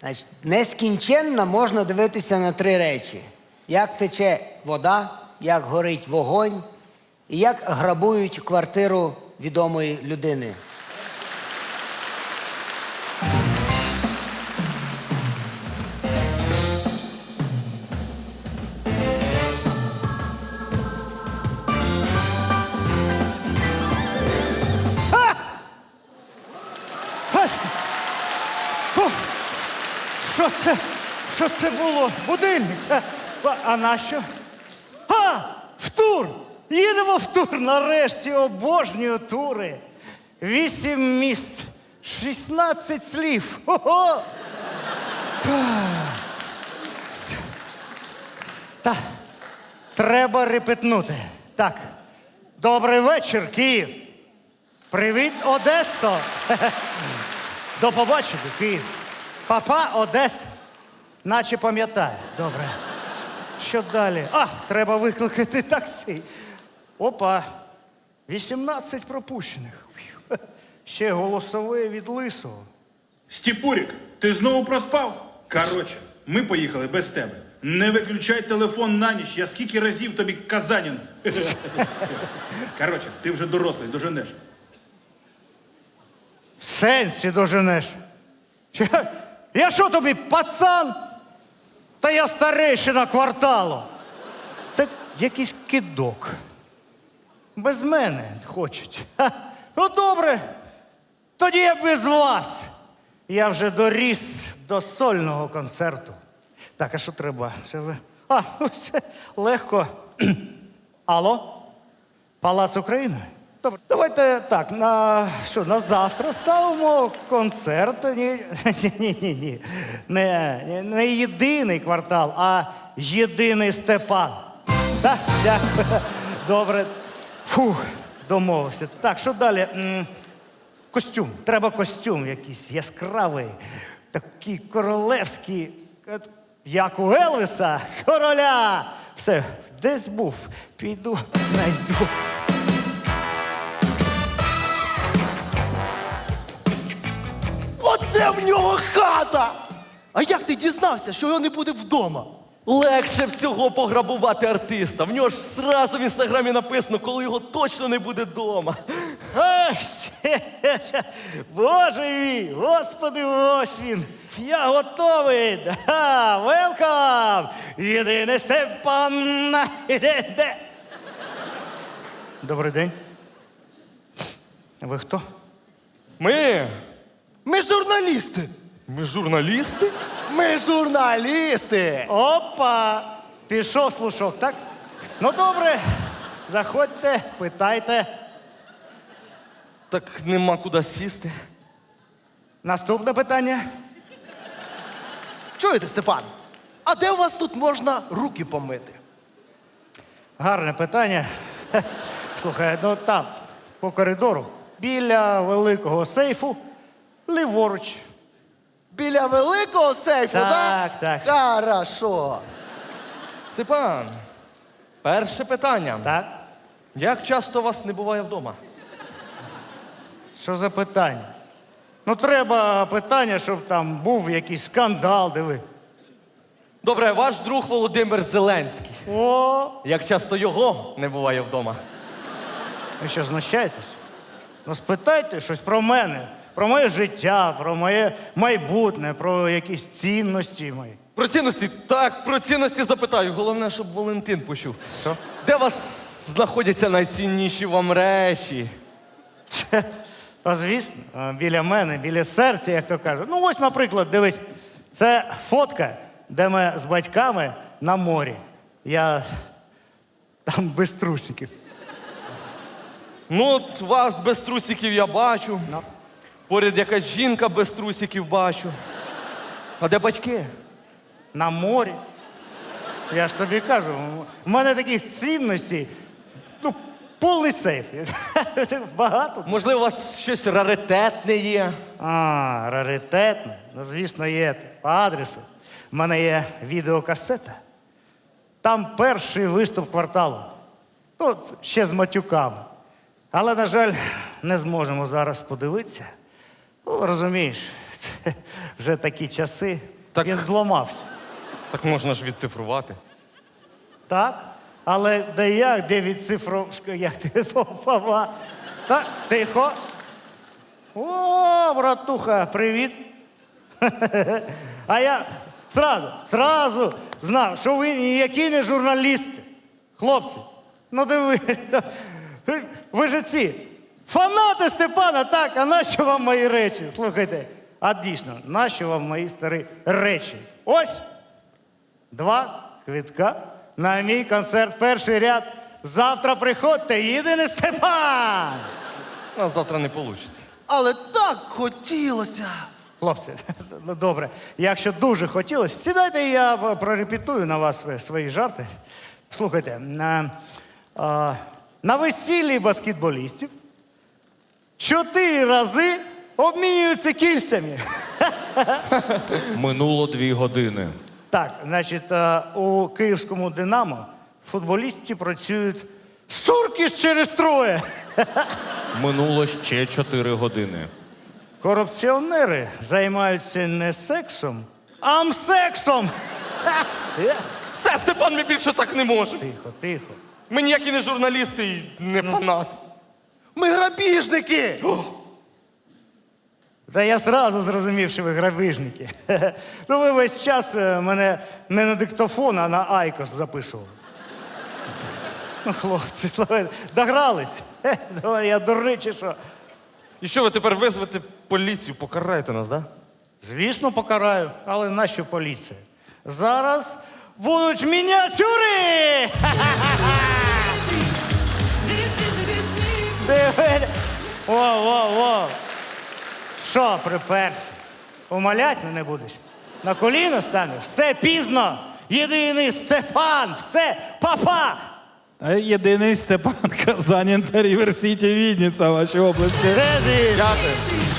Значить, нескінченно можна дивитися на три речі: як тече вода, як горить вогонь, і як грабують квартиру відомої людини. Що це? Що це було? Будильник? А, а- нащо? А! В тур! Їдемо в тур! Нарешті обожнюю тури. Вісім міст, 16 слів. Все. Та, треба репетнути. Так. Добрий вечір, Київ. Привіт, Одесо! До побачення, Київ. Папа Одес. Наче пам'ятає. Добре. Що далі? А, треба викликати таксі. Опа. 18 пропущених. Ще голосове від лисого. Стіпурік, ти знову проспав? Коротше, ми поїхали без тебе. Не виключай телефон на ніч. Я скільки разів тобі казанін. Коротше, ти вже дорослий, доженеш. В сенсі доженеш. Я, що тобі, пацан? Та я старейшина кварталу. Це якийсь кидок. Без мене хочуть. Ха. Ну добре. Тоді я без вас. Я вже доріс до сольного концерту. Так, а що треба? Це ви? А, ну все легко. Алло? Палац України? Добре, давайте так, на що, на завтра ставимо концерт. Ні, ні, ні, ні, ні. Не, не єдиний квартал, а єдиний Степан. Добре. Фух, домовився. Так, що далі? Костюм. Треба костюм якийсь яскравий, такий королевський, е, як у Елвіса, короля. Все, десь був. Піду, найду. Оце в нього хата! А як ти дізнався, що його не буде вдома? Легше всього пограбувати артиста. В нього ж зразу в інстаграмі написано, коли його точно не буде вдома. Ось, Боже мій, господи, ось він. Я готовий. Да, Велкам! Єдиний Степан. Добрий день. Ви хто? Ми? Ми журналісти! Ми журналісти? Ми журналісти! Опа! Пішов слушок, так? Ну добре. Заходьте, питайте. Так нема куди сісти. Наступне питання. Чуєте, Степан? А де у вас тут можна руки помити? Гарне питання. Хе, Слухай, ну там, по коридору, біля великого сейфу, ліворуч. Біля великого сейфу, Так, так? так. Хорошо. Степан, перше питання. Так? Як часто вас не буває вдома? Що за питання? Ну, треба питання, щоб там був якийсь скандал, диви. Добре, ваш друг Володимир Зеленський. О, Як часто його не буває вдома? ви що, знущаєтесь? Ну, спитайте щось про мене, про моє життя, про моє майбутнє, про якісь цінності мої. Про цінності? Так, про цінності запитаю. Головне, щоб Валентин почув. Що? Де у вас знаходяться найцінніші вам речі? А звісно, біля мене, біля серця, як то кажуть. Ну, ось, наприклад, дивись, це фотка, де ми з батьками на морі. Я там без трусиків. Ну, от вас без трусиків я бачу. Ну. Поряд якась жінка без трусиків бачу. А де батьки? На морі. Я ж тобі кажу, у мене таких цінностей, ну, повний сейф. Багато. Можливо, у вас щось раритетне є. А, раритетне. Ну, звісно, є по адресу. У мене є відеокасета. Там перший виступ кварталу. Ну, ще з матюками. Але, на жаль, не зможемо зараз подивитися. Ну, розумієш, вже такі часи. Так- Він зламався. Так можна ж відцифрувати. Так? Але де як, де від як ти Фова? Так, тихо. О, братуха, привіт. А я зразу, зразу знав, що ви ніякі не журналісти. Хлопці, ну диви, ви- ви ж ці фанати Степана, так, а нащо вам мої речі? Слухайте, а дійсно, нащо вам мої старі речі? Ось Два квітка на мій концерт перший ряд. Завтра приходьте, єдиний Степан! А завтра не вийде. Але так хотілося. Хлопці, ну добре. Якщо дуже хотілося, сідайте, я е, прорепетую на вас свої- свої жарти. Слухайте, на, на весіллі баскетболістів чотири рази обмінюються кільцями. Минуло дві години. Так, значить, е, у київському Динамо футболісти працюють сурки через троє. Минуло ще чотири години. Корупціонери займаються не сексом, а мсексом. Все, Степан, ми більше так не можемо. Тихо, тихо. Ми ніякі не журналісти і не фанати. Ми грабіжники. Та я зразу зрозумів, що ви грабіжники. Ну, ви весь час е, мене не на диктофон, а на Айкос записували. Ну, хлопці, слухайте, догрались. Давай, я до речі, що. І що ви тепер визвете поліцію, покараєте нас, да? Звісно, покараю, але нащо поліція? Зараз будуть мініатюри! Диви. О, о, о. Що приперся? Умолять мене будеш? На коліна станеш? Все пізно! Єдиний Степан! Все, папа! А Єдиний Степан Казань та Сіті Відніця в вашій області. Це. Дякую.